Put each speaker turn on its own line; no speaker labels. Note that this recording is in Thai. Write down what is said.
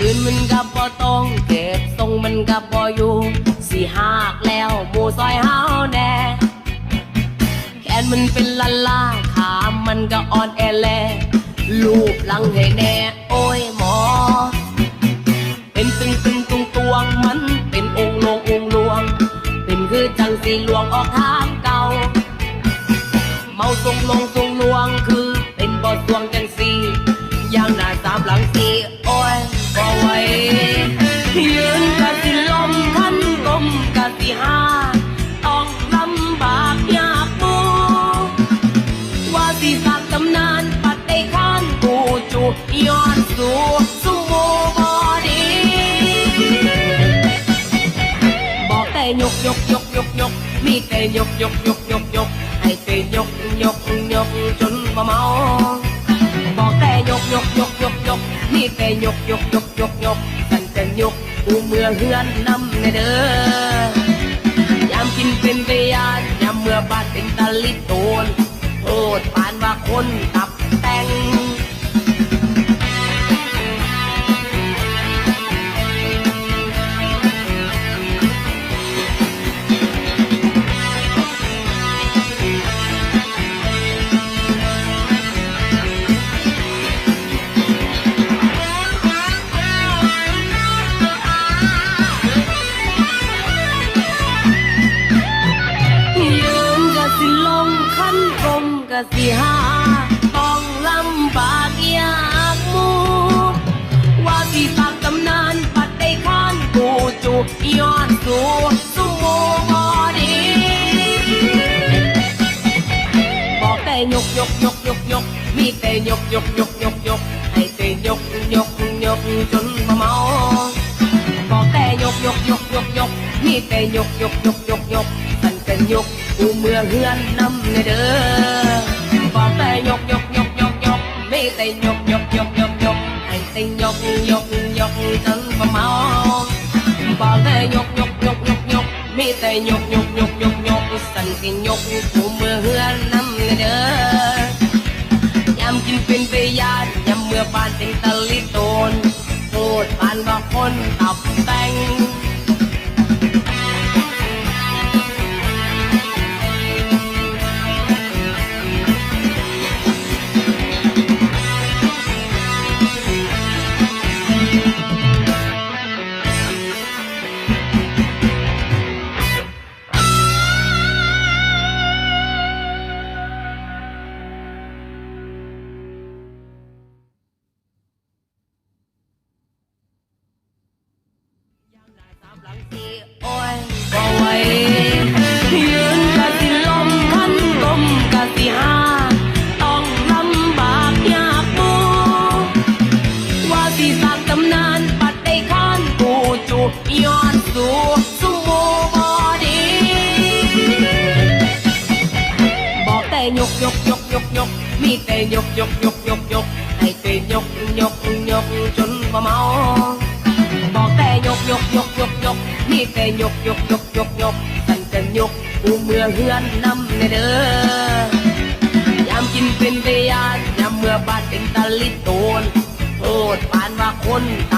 ยืนมันกับบ่ต้องเก็บทรงมันกับบ่อยู่สิหากแล้วหมู่ซอยเฮาแน่แขนมันเป็นลันลาขามันก็อ่อนแอแลลูบหลังให้แน่โอ้ยหมอ เป็นตึงตึงตุงตวงมันเป็นองค์ลงองค์ลวง เป็นคือจังสีลวงออกทางเก่า เมาทรงลงทรงลวงคือเป็นบ่อสวงจังสีอย่างหน้าสามหลังสี่ สิหาต้องลำบากยากปูว่าสิฝากตำนานปัดได้ข้านกูจูย้อนสู่สุโมบอดีบอกแต่ยกยกยกยกยกมีแต่ยกยกยกยกยกให้แต่ยกยกยกจนบ่เมาบอกแต่ยกยกยกยกยกมีแต่ยกยกยกยกยกสันจะยกกูเมื่อเฮือนนำในเด้อ บาดเป็นตะลิโตนโทษปานว่าคนต tay nhúc nhúc nhúc nhúc nhúc hai tay nhúc nhục nhúc chân mà mau có tay nhục nhục nhục nhục nhục, mi tay nhục nhúc nhúc nhúc nhúc thân cần nhúc u mưa hươn năm ngày đỡ có tay nhục nhục nhục nhục nhục, mi tay nhục nhục nhục nhục nhục, hai tay nhục nhục nhục chân mà mau có tay nhục nhục nhục nhục nhục, mi tay nhục nhục nhục nhục nhục, thân cần nhục u mưa hươn năm ngày đỡ กินเป็นเปยานยามเมื่อปานเป็นตะลิโตนโทษปานว่าคนตับ ยบ่ไหวยืนกะสิลมคันกลมกะสิหา ต้องลำบากยากปูว่าสิสร้างตำนานปัดได้ข้านกูจูย้อนสู่สุโมบอดี บอกแต่ยกยกยกยกยก มีแต่ยกยกยกยกยก ให้แต่ยกยกยกจนบ่เมา แต่ยกยกยกยกยกสันจะยกกูเมื่อเฮือนนำในเด้อยามกินเป็นพยานยามเมื่อบาดเป็นตะลิโตนโทษปานว่าคนตา